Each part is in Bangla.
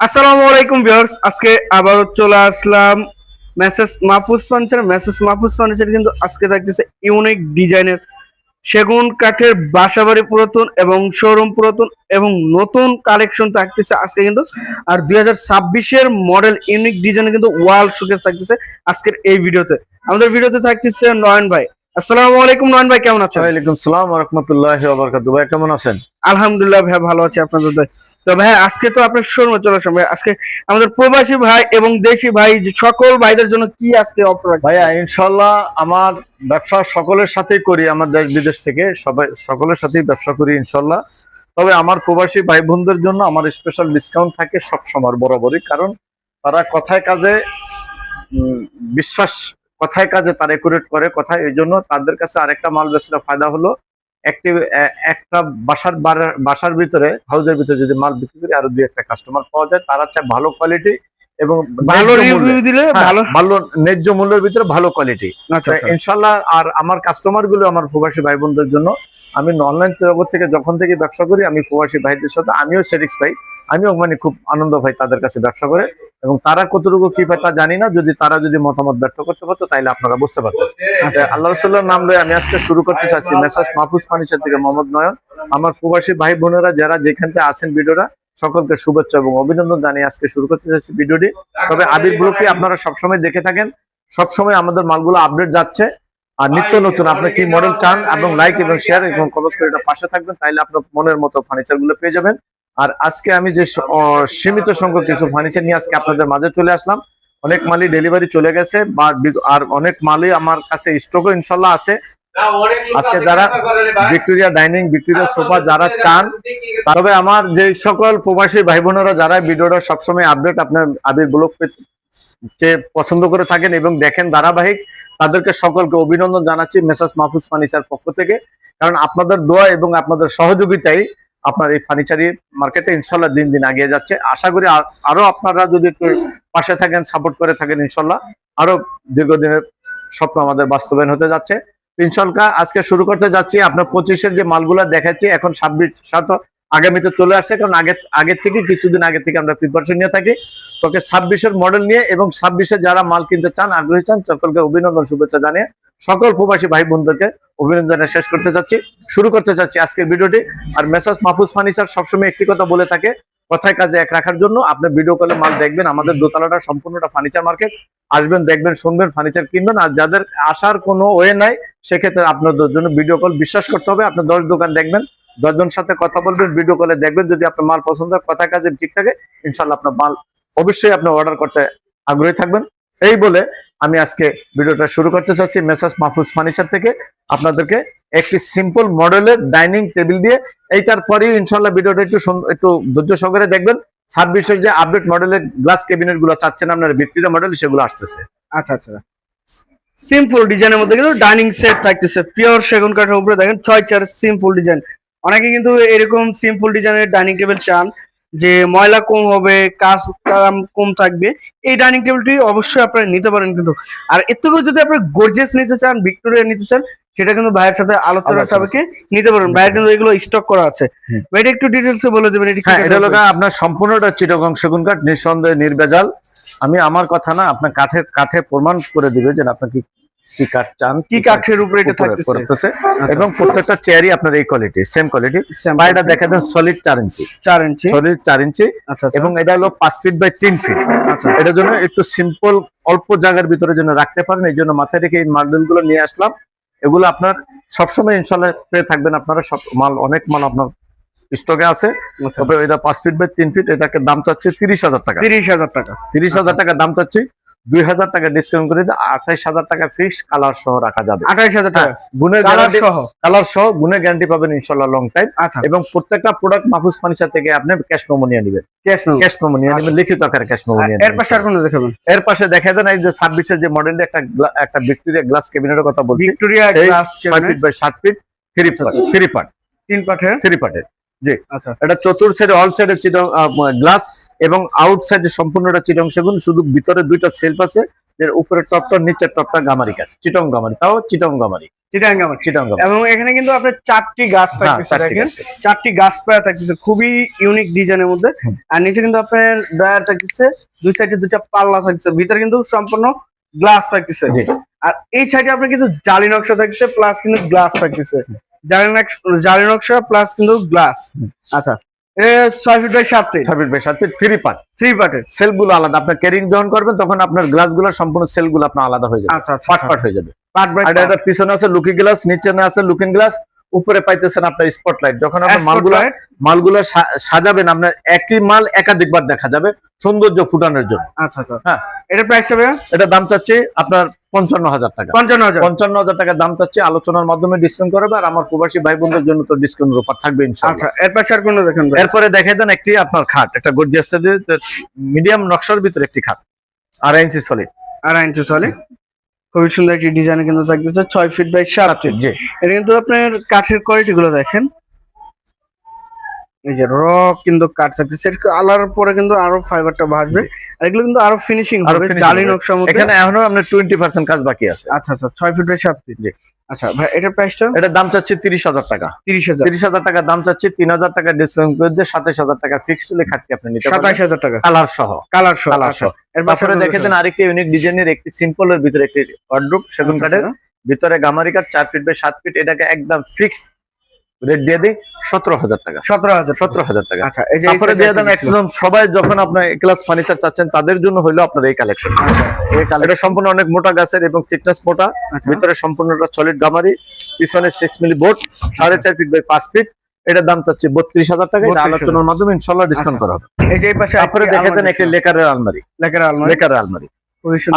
আসসালামু আলাইকুম ভিউয়ার্স, আজকে আবারও চলে আসলাম message Mahfuz furniture message Mahfuz furniture কিন্তু আজকে থাকতেছে ইউনিক ডিজাইনের সেগুন, কাঠের বাসাবাড়ি পুরাতন এবং শোরুম পুরাতন এবং নতুন কালেকশন থাকতেছে আজকে কিন্তু। আর দুই হাজার মডেল ইউনিক ডিজাইনের কিন্তু ওয়াল শোকেস থাকতেছে আজকের এই ভিডিওতে। আমাদের ভিডিওতে থাকতেছে নয়ন ভাই। আসসালামু আলাইকুম নয়ন ভাই কেমন আছেন? ওয়ালাইকুম সালাম রহমতুল্লাহ বারকাতু ভাই কেমন আছেন? আলহামদুলিল্লাহ ভাই ভালো আছি আপনাদের দয়ায়। তো ভাই আজকে তো আপনার শোরুমে চলে আসলাম। ভাই আজকে আমাদের প্রবাসী ভাই এবং দেশি ভাই সকল ভাইদের জন্য কি আজকে অফার ভাইয়া আমার ব্যবসা সকলের সাথেই করি আমার দেশ বিদেশ থেকে সবাই সকলের সাথেই ব্যবসা করি ইনশাল্লাহ তবে আমার প্রবাসী ভাই বোনদের জন্য আমার স্পেশাল ডিসকাউন্ট থাকে সব সময় বরাবরই কারণ তারা কথায় কাজে বিশ্বাস কথায় কাজে তারা একুরেট করে কথায় এই জন্য তাদের কাছে আরেকটা মাল বেচলে ফায়দা হলো। একটি একটা বাসার বাসার ভিতরে হাউসের ভিতরে যদি মাল বিক্রি করি আরও দুই একটা কাস্টমার পাওয়া যায়। তারা চায় ভালো কোয়ালিটি এবং ভালো রিভিউ দিলে হ্যাঁ, ভালো ভালো ন্যায্য মূল্যের ভিতরে ভালো কোয়ালিটি আচ্ছা আচ্ছা। ইনশাল্লাহ আর আমার কাস্টমারগুলো আমার প্রবাসী ভাই বোনদের জন্য আমি অনলাইন জগৎ থেকে যখন থেকে ব্যবসা করি আমি প্রবাসী ভাইদের সাথে আমিও স্যাটিসফাই আমিও মানে খুব আনন্দ পাই তাদের কাছে ব্যবসা করে। এবং তারা কতটুকু কি পায় তা জানি না। যদি তারা যদি মতামত ব্যক্ত করতে পারতো তাহলে আপনারা বুঝতে পারতেন। আচ্ছা। আল্লাহ রসুল্লাহ নাম লয়ে আমি আজকে শুরু করতে চাচ্ছি মেসাজ মাহফুজ ফার্নিচার থেকে মোহাম্মদ নয়ন। আমার প্রবাসী ভাই বোনেরা যারা যেখান থেকে আসেন ভিডিওটা সকলকে শুভেচ্ছা এবং অভিনন্দন জানিয়ে আজকে শুরু করতে চাচ্ছি ভিডিওটি। তবে আবির ব্লগটি আপনারা সবসময় দেখে থাকেন। সবসময় আমাদের মালগুলো আপডেট যাচ্ছে। আর নিত্য নতুন আপনি কি মডেল চান এবং লাইক এবং শেয়ার এবং কমেন্ট করে এটা পাশে থাকবেন তাইলে আপনার মনের মতো ফার্নিচারগুলো পেয়ে যাবেন। আর আজকে আমি যে সীমিত সংখ্যক কিছু ফার্নিচার নিয়ে আজকে আপনাদের মাঝে চলে আসলাম। অনেক মালই ডেলিভারি চলে গেছে আর অনেক মালই আমার কাছে স্টকও ইনশাল্লাহ আছে। আজকে যারা ভিক্টোরিয়া ডাইনিং ভিক্টোরিয়া সোফা যারা চান, তবে আমার যে সকল প্রবাসী ভাই বোনেরা যারা ভিডিওটা সবসময় আপডেট আপনার আবির ব্লগ যে পছন্দ করে থাকেন এবং দেখেন ধারাবাহিক, তাদেরকে সকলকে অভিনন্দন জানাচ্ছি মেসাজ মাহফুজ ফার্নিচার পক্ষ থেকে। কারণ আপনাদের দোয়া এবং আপনাদের সহযোগিতাই আপনার এই ফার্নিচারি মার্কেটে ইনশাল্লাহ দিন দিন এগিয়ে যাচ্ছে। আশা করি আরও আপনারা যদি একটু পাশে থাকেন সাপোর্ট করে থাকেন ইনশাল্লাহ, আরও দীর্ঘদিনের স্বপ্ন আমাদের বাস্তবায়ন হতে যাচ্ছে। ইনশাল্লাহ আজকে শুরু করতে যাচ্ছি, আপনার পঁচিশের যে মালগুলা দেখাচ্ছি, এখন ছাব্বিশ সাত আগামীতে চলে আসছে, কারণ আগে, আগের থেকে কিছুদিন আগে থেকে আমরা প্রিপারেশন নিয়ে থাকি। তোকে ছাব্বিশের মডেল নিয়ে এবং ছাব্বিশে যারা মাল কিনতে চান, আগ্রহী চান, সকলকে অভিনন্দন, শুভেচ্ছা জানিয়ে সকল প্রবাসী ভাই বোনদেরকে অভিনন্দন শেষ করতে চাচ্ছি শুরু করতে চাচ্ছি আজকের ভিডিওটি। আর মেসাজ মাহফুজ ফার্নিচার সবসময় একটি কথা বলে থাকে, কথায় কাজে এক রাখার জন্য আপনি ভিডিও কলে মাল দেখবেন, আমাদের দোতলাটা সম্পূর্ণটা ফার্নিচার মার্কেট আসবেন, দেখবেন, শুনবেন ফার্নিচার কিনবেন। আর যাদের আসার কোনো ওয়ে নাই, সেক্ষেত্রে আপনাদের জন্য ভিডিও কল বিশ্বাস করতে হবে। আপনি দশ দোকান দেখবেন দশজন সাথে কথা বলবেন ভিডিও কলে দেখবেন। যদি আপনার মাল পছন্দ হয় কথা কাজে ঠিক থাকে ইনশাল্লাহ আপনার মাল অবশ্যই আপনি অর্ডার করতে আগ্রহী থাকবেন। এই বলে আমি আজকে ভিডিওটা শুরু করতে চাচ্ছি মেসাজ মাহফুজ ফার্নিচার থেকে। আপনাদেরকে একটি সিম্পল মডেলের ডাইনিং টেবিল দিয়ে এইটার পরেই ইনশাল্লাহ ভিডিওটা একটু একটু ধৈর্য সহকারে দেখবেন। ছাব্বিশের যে আপডেট মডেলের গ্লাস ক্যাবিনেটগুলো চাচ্ছেন আপনার ভিক্টোরিয়া মডেল সেগুলো আসতেছে। আচ্ছা আচ্ছা। সিম্পল ডিজাইনের মধ্যে কিন্তু ডাইনিং সেট থাকতেছে। পিওর সেগুন কাঠের উপরে দেখেন ছয় চার সিম্পল ডিজাইন অনেকে কিন্তু এরকম সিম্পল ডিজাইনের ডাইনিং টেবিল চান। যে ময়লা কম হবে কাজ কাম কম থাকবে এই ডাইনিং টেবিলটি অবশ্যই আপনারা নিতে পারেন কিন্তু। আর এর থেকেও যদি আপনি গর্জিয়াস নিতে চান ভিক্টোরিয়া নিতে চান সেটা কিন্তু ভাইয়ের সাথে আলোচনা আলোচনা। সাপেক্ষে নিতে পারেন ভাইয়ের কিন্তু এগুলো স্টক করা আছে। এটা একটু ডিটেলস বলে দেবেন এটি হ্যাঁ এটা হলো আপনার সম্পূর্ণটা চিটগং সেগুন কাঠ নিঃসন্দেহে নির্ভেজাল আমি আমার কথা না আপনার কাঠের কাঠে প্রমাণ করে দিবে যে আপনি কি কি কাঠ চান কি কাঠের উপরে এটা থাকতেছে? পড়তেছে। এবং প্রত্যেকটা চেয়ারই আপনার এই কোয়ালিটি সেম কোয়ালিটি বাইরেটা দেখা দেন সলিড চার ইঞ্চি চার ইঞ্চি সলিড চার ইঞ্চি আচ্ছা আচ্ছা। এবং এটা হলো পাঁচ ফিট বাই তিন ফিট আচ্ছা। এটার জন্য একটু সিম্পল অল্প জায়গার ভিতরে যেন রাখতে পারেন এই জন্য মাথায় রেখে এই মালগুলো গুলো নিয়ে আসলাম। এগুলো আপনার সবসময় ইনশাল্লাহ পেয়ে থাকবেন আপনারা সব মাল অনেক মাল আপনার স্টকে আছে। আচ্ছা। তবে এটা পাঁচ ফিট বাই তিন ফিট এটাকে দাম চাচ্ছে তিরিশ হাজার টাকা। তিরিশ হাজার টাকা। তিরিশ হাজার টাকা দাম চাচ্ছি। দুই হাজার টাকা ডিসকাউন্ট করে আঠাইশ হাজার টাকা ফিক্স কালার সহ রাখা যাবে। আঠাইশ হাজার টাকা। গুণের সহ? কালার সহ গুণের গ্যারান্টি পাবেন ইনশাল্লাহ লং টাইম আচ্ছা। এবং প্রত্যেকটা প্রোডাক্ট মাহফুজ ফার্নিচার থেকে আপনি ক্যাশ মেমো নিয়ে নেবেন। ক্যাশ মেমো নিয়ে নেবেন লিখিত আকারে ক্যাশ মেমো নিয়ে এর পাশে আর কোনো দেখাবেন? এর পাশে দেখা দেন এই যে ছাব্বিশের যে মডেলটা একটা একটা ভিক্টোরিয়া গ্লাস ক্যাবিনেটের কথা বলছি। ভিক্টোরিয়া গ্লাস ছয় ফিট বাই সাত feet three part three part তিন পাঠের থ্রি পার্টের আচ্ছা। এটা চতুর সাইডে অল সাইডে গ্লাস এবং আউট সাইডে সম্পূর্ণটা চিটং সেগুন শুধু ভিতরে দুইটা সেলফ আছে এর উপরে টপটা নিচের টপটা গামারি গাছ। চিটং গামারি তাও চিটং গামারি। চিটাঙ্গা মাটি চিটাং এবং এখানে কিন্তু আপনার চারটি গাছ হ্যাঁ, থাকতেছে চারটি গাছ। গাছপালা থাকতেছে খুবই ইউনিক ডিজাইনের মধ্যে। আর নিচে কিন্তু আপনার ড্রয়ার থাকতেছে দুই সাইডে দুইটা পাল্লা থাকছে ভিতরে কিন্তু সম্পূর্ণ গ্লাস থাকতেছে। আর এই সাইডে আপনার কিন্তু জালি নকশা থাকছে প্লাস কিন্তু গ্লাস থাকতেছে। জালি নকশা জালি নকশা প্লাস কিন্তু গ্লাস আচ্ছা ছয় ফিট বাই সাত ফিট বাই সাত ফিট থ্রি পার্ট থ্রি পার্টের সেলগুলো আলাদা। আপনার ক্যারিং যখন করবেন তখন আপনার সম্পূর্ণ সেলগুলো আপনার আলাদা হয়ে যাবে। আচ্ছা আচ্ছা হয়ে যাবে। বাই আর এটা পিছনে আছে লুকিং গ্লাস নিচে না আছে লুকিং গ্লাস উপরে পাইতেছেন আপনার স্পটলাইট যখন আপনার মালগুলো মালগুলো সাজাবেন আপনার একই মাল একাধিকবার দেখা যাবে সৌন্দর্য ফুটানোর জন্য। আচ্ছা আচ্ছা। হ্যাঁ। এটা প্রাইস হবে এটা দাম চাচ্ছি আপনার পঞ্চান্ন হাজার টাকা। পঞ্চান্ন হাজার। পঞ্চান্ন হাজার টাকা দাম চাচ্ছি আলোচনার মাধ্যমে ডিসকাউন্ট করবে আর আমার প্রবাসী ভাই বোনদের জন্য তো ডিসকাউন্টের অফার থাকবে ইনশাআল্লাহ। আচ্ছা এর পাশে আর দেখেন এরপরে দেখে দেন একটি আপনার খাট একটা গর্জিয়াস মিডিয়াম নকশার ভিতরে একটি খাট। আড়াই ইঞ্চি সলিড আড়াই ইঞ্চি চলে খুবই সুন্দর একটি ডিজাইন কিন্তু থাকতেছে ছয় ফিট বাই সাত ফিট এটা কিন্তু আপনার কাঠের কোয়ালিটি গুলো দেখেন। এই যে র কিন্তু কাঠ থাকতেছে এর আলার পরে কিন্তু আরও ফাইবারটা ভাসবে আর এগুলো কিন্তু আরও ফিনিশিং হবে জালি। নকশার মধ্যে। এখানে এখনও টোয়েন্টি পার্সেন্ট কাজ বাকি আছে। আচ্ছা আচ্ছা ছয় ফিট বাই সাত ফিট জি। আচ্ছা ভাই এটার প্রাইসটা এটার দাম চাচ্ছি তিরিশ হাজার টাকা। তিরিশ হাজার। তিরিশ হাজার টাকা দাম চাচ্ছি তিন হাজার টাকা ডিসকাউন্ট করে দিয়ে সাতাশ হাজার টাকা ফিক্সড হলে খাটটি আপনি নিতে পারবেন। হাজার টাকা। কালার সহ। কালার সহ কালার আচ্ছা। সহ। এর পাশে তারপরে আর দেখে দেন আরেকটি ইউনিক ডিজাইনের একটি সিম্পল এর ভিতরে একটি ওয়ার্ড্রোপ সেগুন আচ্ছা, কাঠের। ভিতরে গামারি কাঠ চার ফিট বাই সাত ফিট এটাকে একদম ফিক্সড রেট দিয়ে দিই সতেরো হাজার টাকা। সতেরো হাজার সতেরো হাজার টাকা। আচ্ছা এই যে তারপরে দিয়ে দেন। একদম সবাই যখন আপনার ক্লাস ফার্নিচার চাচ্ছেন তাদের জন্য হইল আপনার এই কালেকশন এটা সম্পূর্ণ অনেক মোটা গাছের এবং থিকনেস মোটা। আচ্ছা। ভিতরে সম্পূর্ণটা সলিড গামারি পিছনে সিক্স মিলি বোর্ড সাড়ে চার ফিট বাই পাঁচ ফিট এটার দাম চাচ্ছি বত্রিশ হাজার টাকা এটা আলোচনার মাধ্যমে ইনশাল্লাহ ডিসকাউন্ট আচ্ছা। করা হবে। এই যে এই পাশে তারপরে দেখে দেন একটি লেকারের আলমারি। লেকার আলমারি। লেকারের আলমারি।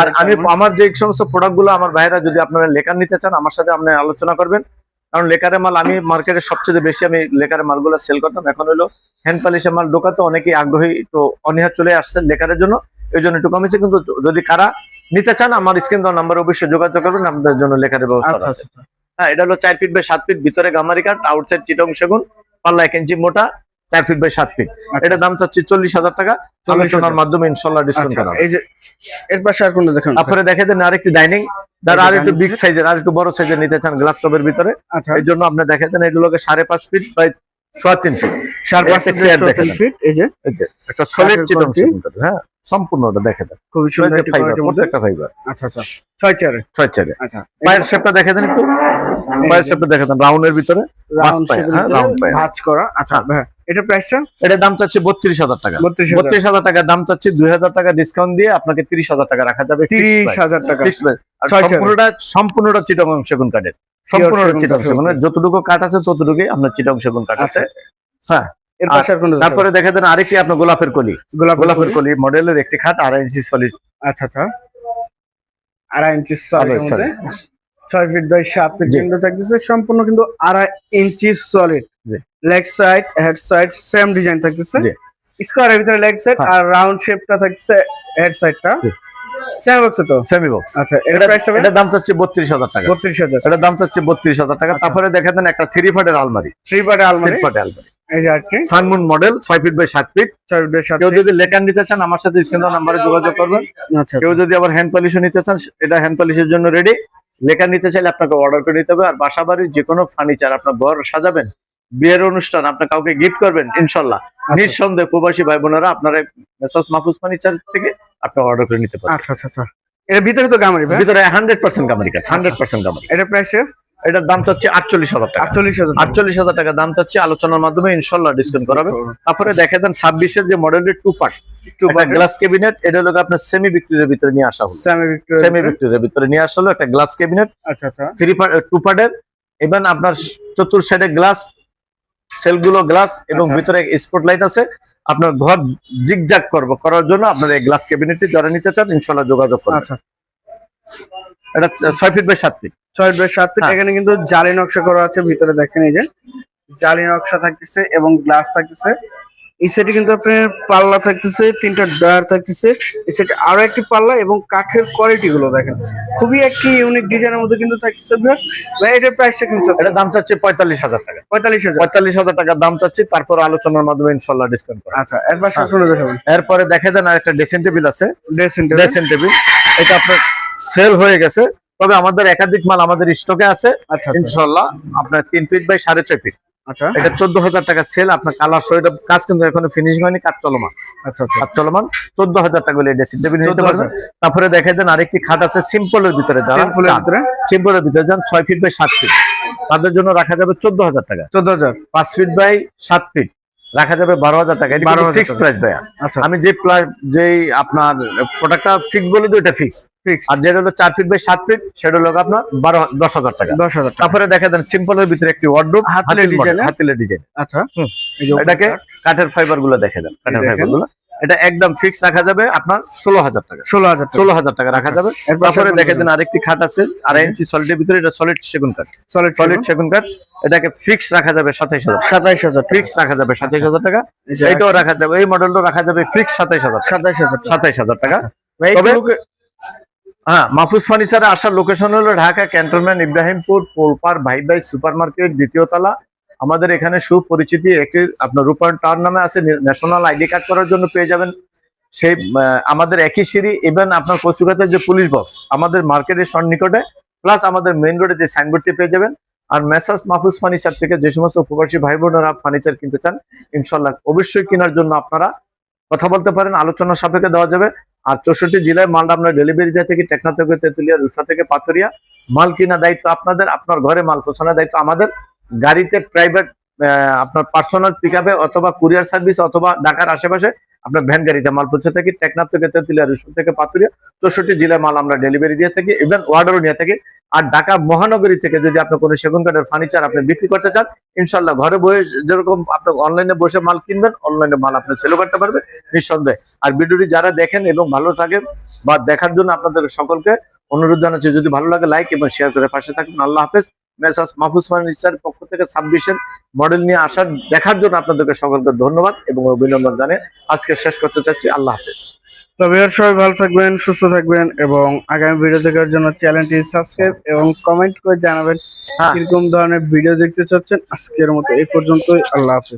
আর আমি আমার যে সমস্ত প্রোডাক্টগুলো আমার ভাইরা যদি আপনারা লেকার নিতে চান আমার সাথে আপনি আলোচনা করবেন। কারণ লেকারের মাল আমি মার্কেটে সবচেয়ে বেশি আমি লেকারের মালগুলো সেল করতাম। এখন হলো হ্যান্ড পালিশের মাল ঢোকাতে অনেকেই আগ্রহী তো অনীহা চলে আসছে লেকারের জন্য। এই জন্য একটু কমেছে কিন্তু যদি কারা নিতে চান আমার স্ক্রিন দেওয়া নাম্বার অবশ্যই যোগাযোগ করবেন আপনাদের জন্য লেখারের ব্যবস্থা আচ্ছা আছে। আচ্ছা হ্যাঁ এটা হলো চার ফিট বাই সাত ফিট ভিতরে গামারি কাঠ আউটসাইড চিটং সেগুন পাল্লা এক ইঞ্চি মোটা চার ফিট বাই সাত ফিট এটা দাম চাচ্ছি চল্লিশ হাজার টাকা। 40,000 আলোচনার মাধ্যমে ইনশাল্লাহ ডিসকাউন্ট আচ্ছা, করা এই যে এর পাশে আর কোনটা দেখেন? তারপরে দেখে দেন আরেকটি ডাইনিং যারা আর একটু বিগ সাইজের আর একটু বড় সাইজের নিতে চান গ্লাস টবের ভিতরে আচ্ছা। এই জন্য আপনি দেখে দেন এগুলোকে সাড়ে পাঁচ ফিট বাই সোয়া তিন ফিট সাড়ে পাঁচ সত্তর দেখেন। ফিট এই যে। একটা সলিড হ্যাঁ সম্পূর্ণ দেখে দেন। খুবই সুন্দর ফাইবার প্রত্যেকটা ফাইবার আচ্ছা আচ্ছা ছয় চেয়ারে ছয় আচ্ছা। পায়ের শেপটা দেখে দেন একটু। পায়ের শেপটা দেখে দেন রাউন্ডের ভিতরে রাউন্ড পায়ে, হ্যাঁ, পায়ে। ভাঁজ করা আচ্ছা হ্যাঁ। এটা প্রাইসটা এটার দাম চাচ্ছি বত্রিশ হাজার টাকা। বত্রিশ হাজার। টাকা দাম চাচ্ছি দুই হাজার টাকা ডিসকাউন্ট দিয়ে আপনাকে তিরিশ হাজার টাকা রাখা যাবে তিরিশ হাজার টাকা। সম্পূর্ণটা সম্পূর্ণটা চিটং সেগুন কাঠের। সম্পূর্ণটা চিটং সেগুন যতটুকু কাঠ আছে ততটুকুই আপনার চিটং সেগুন কাঠ আছে। আচ্ছা। আর তারপরে দেখে দেন আরেকটি আপনার গোলাপের কলি। গোলাপ গোলাপের কলি। মডেলের একটি খাট আড়াই ইঞ্চি সলিড আচ্ছা আচ্ছা। আড়াই ইঞ্চি সলিড ছয় ফিট বাই সাত ফিট থাকতেছে। সম্পূর্ণ কিন্তু আড়াই ইঞ্চি solid. Leg side head side same design থাকতেছে। স্কোয়ারের ভিতরে লেগ সাইড হ্যাঁ। আর রাউন্ড শেপটা থাকতেছে হেড সাইডটা। সেম হচ্ছে তো? সেমি বক্স আচ্ছা এটা এটা প্রাইস হবে? এটার দাম চাচ্ছি বত্রিশ হাজার টাকা। বত্রিশ হাজার। দাম চাচ্ছি বত্রিশ হাজার টাকা। আচ্ছা। তারপরে দেখে দেন একটা থ্রি ফাটের আলমারি। থ্রি পার্ট আলমারি? থ্রি ফাটের আলমারি। এই যে আর সানমুন মডেল ছয় ফিট বাই সাত ফিট ছয় ফিট বাই সাত কেউ যদি লেখার নিতে চান আমার সাথে স্ক্রিন নাম্বারে যোগাযোগ করবেন। আচ্ছা কেউ যদি আবার হ্যান্ড পলিশও নিতে চান এটা হ্যান্ড পলিশের জন্য রেডি লেখা নিতে চাইলে আপনাকে অর্ডার করে নিতে হবে। আর বাসা বাড়ির যে কোনো ফার্নিচার আপনার ঘর সাজাবেন বিয়ের অনুষ্ঠান আপনার কাউকে গিফট করবেন ইনশাল্লাহ। আচ্ছা। নিঃসন্দেহে প্রবাসী ভাই বোনেরা আপনারা মেসাজ মাহফুজ ফার্নিচার থেকে আপনি অর্ডার করে নিতে পারেন। আচ্ছা আচ্ছা আচ্ছা। এর ভিতরে তো গামারি ভিতরে হান্ড্রেড পার্সেন্ট কামারি কাঠ হান্ড্রেড পার্সেন্ট কামারি এটা প্রাইস এটার দাম চাচ্ছে আটচল্লিশ হাজার টাকা। আটচল্লিশ হাজার আটচল্লিশ হাজার টাকা দাম চাচ্ছে আলোচনার মাধ্যমে ইনশাল্লাহ ডিসকাউন্ট করাবে। তারপরে দেখে দেন ছাব্বিশের যে মডেলের two part two part glass cabinet এটা হলো আপনার সেমি বিক্রির ভিতরে নিয়ে আসা হলো। সেমি বিক্রির ভিতরে। নিয়ে আসা হলো একটা গ্লাস ক্যাবিনেট আচ্ছা আচ্ছা। থ্রি পার্ট টু পার্টের এবং আপনার চতুর সাইডে গ্লাস সেলগুলো গ্লাস এবং আচ্ছা। ভিতরে স্পট লাইট আছে। আপনার ঘর জিগজাগ করব করার জন্য আপনার এই গ্লাস ক্যাবিনেটটি যারা নিতে চান ইনশাল্লাহ যোগাযোগ করবেন। আচ্ছা। এটা ছয় ফিট বাই সাত ফিট ছয় বাই সাত ফিট হ্যাঁ। এখানে কিন্তু জালি নকশা করা আছে ভিতরে দেখেন এই যে। জালি নকশা থাকতেছে এবং গ্লাস থাকতেছে। এই সেটে কিন্তু আপনার পাল্লা থাকতেছে তিনটা ডয়ার থাকতেছে। এই সেটে আরও একটি পাল্লা এবং কাঠের কোয়ালিটি গুলো দেখেন। খুবই একটি ইউনিক ডিজাইনের মধ্যে কিন্তু থাকতেছে। ভাই এটার প্রাইসটা কিন্তু এটা দাম চাচ্ছে পঁয়তাল্লিশ হাজার টাকা। পঁয়তাল্লিশ হাজার। পঁয়তাল্লিশ হাজার টাকা দাম চাচ্ছি তারপর আলোচনার মাধ্যমে ইনশাল্লাহ ডিসকাউন্ট করা আচ্ছা এর পাশে হ্যাঁ। শুনে দেখাবেন। এরপরে দেখে দেন একটা ড্রেসিং টেবিল আছে। ড্রেসিং ড্রেসিং টেবিল এটা আপনার সেল হয়ে গেছে। তবে আমাদের একাধিক মাল আমাদের স্টকে আছে। আচ্ছা আচ্ছা। ইনশাল্লাহ আপনার তিন ফিট বাই সাড়ে ছয় ফিট আচ্ছা। এটা চোদ্দ হাজার টাকা সেল আপনার কালার শো এটা কাজ কিন্তু এখনও ফিনিশিং হয়নি কাজ চলমান। আচ্ছা আচ্ছা। কাজ চলমান। চোদ্দ হাজার টাকা হলে ড্রেসিং টেবিল নিতে পারবেন। তারপরে দেখা দেন আরেকটি খাট আছে সিম্পলের ভিতরে সিম্পলের ভিতরে? সিম্পলের ভিতরে যান ছয় ফিট বাই সাত ফিট তাদের জন্য রাখা যাবে চোদ্দ হাজার টাকা। চোদ্দ হাজার পাঁচ ফিট বাই সাত ফিট রাখা যাবে বারো হাজার টাকা। এটা 12,000 ফিক্স প্রাইস ভাইয়া। আচ্ছা। আমি যে প্লাস যে আপনার প্রোডাক্টটা ফিক্স বলে দিই এটা ফিক্স ফিক্স আর যেটা হলো চার ফিট বাই সাত ফিট সেটা হলো আপনার বারো দশ হাজার টাকা। দশ হাজার তারপরে দেখা দেন সিম্পলের ভিতরে একটি ওয়ার্ড্রোপ হাতিলের ডিজাইন হাতিলে ডিজাইন আচ্ছা। এটাকে কাঠের ফাইবারগুলো দেখে দেন। কাঠের ফাইবারগুলো। এটা একদম ফিক্স রাখা যাবে আপনার ষোলো হাজার টাকা। ষোলো হাজার ষোলো হাজার টাকা রাখা যাবে। তারপরে দেখে দেন? আরেকটি খাট আছে আড়াই ইঞ্চি সলিডের ভিতরে এটা সলিড সেগুন কাঠ। সলিড সলিড সেগুন কাঠ এটাকে ফিক্স রাখা যাবে সাতাইশ হাজার সাতাইশ হাজার ফিক্স রাখা যাবে সাতাইশ হাজার টাকা। এটাও রাখা যাবে এই মডেলটা রাখা যাবে ফিক্স সাতাইশ হাজার সাতাইশ হাজার সাতাইশ হাজার টাকা। তবে- হ্যাঁ মাহফুজ ফার্নিচারে আসার লোকেশন হলো ঢাকা ক্যান্টনমেন্ট ইব্রাহিমপুর পোলপার ভাই ভাই সুপার মার্কেট দ্বিতীয় তলা। আমাদের এখানে সুপরিচিতি একটি আপনার রূপায়ণ টাওয়ার নামে আছে ন্যাশনাল আইডি কার্ড করার জন্য পেয়ে যাবেন। সেই আমাদের একই সিঁড়ি ইভেন আপনার কচুঘাতের যে পুলিশ বক্স আমাদের মার্কেটের সন্নিকটে প্লাস আমাদের মেইন রোডে যে সাইনবোর্ডটি পেয়ে যাবেন। আর মেসার্স মাহফুজ ফার্নিচার থেকে যে সমস্ত প্রবাসী ভাই বোনেরা ফার্নিচার কিনতে চান ইনশাল্লাহ অবশ্যই কেনার জন্য আপনারা কথা বলতে পারেন, আলোচনা সাপেক্ষে দেওয়া যাবে। আর চৌষট্টি জেলায় মালটা আপনার ডেলিভারি দেওয়া থেকে টেকনা থেকে তেতুলিয়া রুষা থেকে পাথরিয়া, মাল কিনা দায়িত্ব আপনাদের, আপনার ঘরে মাল পৌঁছানোর দায়িত্ব আমাদের। গাড়িতে প্রাইভেট আপনার পার্সোনাল পিক অথবা কুরিয়ার সার্ভিস অথবা ঢাকার আশেপাশে আপনার ভ্যান গাড়িতে মাল পৌঁছে থাকি, টেকনাফ থেকে তেতুলিয়া রুষা থেকে পাথরিয়া, চৌষট্টি জেলায় মাল আমরা ডেলিভারি দিয়ে থাকি ইভেন অর্ডারও নিয়ে থাকি। আর ঢাকা মহানগরী থেকে যদি আপনি কোনো সেগুন কাঠের ফার্নিচার আপনি বিক্রি করতে চান ইনশাল্লাহ ঘরে বসে যেরকম আপনি অনলাইনে বসে মাল কিনবেন অনলাইনে মাল আপনি সেল করতে পারবেন, নিঃসন্দেহে। আর ভিডিওটি যারা দেখেন এবং ভালো থাকেন বা দেখার জন্য আপনাদের সকলকে অনুরোধ জানাচ্ছি যদি ভালো লাগে লাইক এবং শেয়ার করে পাশে থাকবেন আল্লাহ হাফেজ। মেসাস মাহফুজ ফার্নিচার পক্ষ থেকে ছাব্বিশের মডেল নিয়ে আসার দেখার জন্য আপনাদেরকে সকলকে ধন্যবাদ এবং অভিনন্দন জানিয়ে আজকে শেষ করতে চাচ্ছি। আল্লাহ হাফেজ। তবে সবাই ভালো থাকবেন সুস্থ থাকবেন এবং আগামী ভিডিও দেখার জন্য চ্যানেলটি সাবস্ক্রাইব এবং কমেন্ট করে জানাবেন। হ্যাঁ। কীরকম ধরনের ভিডিও দেখতে চাচ্ছেন আজকের মতো এই পর্যন্তই। আল্লাহ হাফেজ।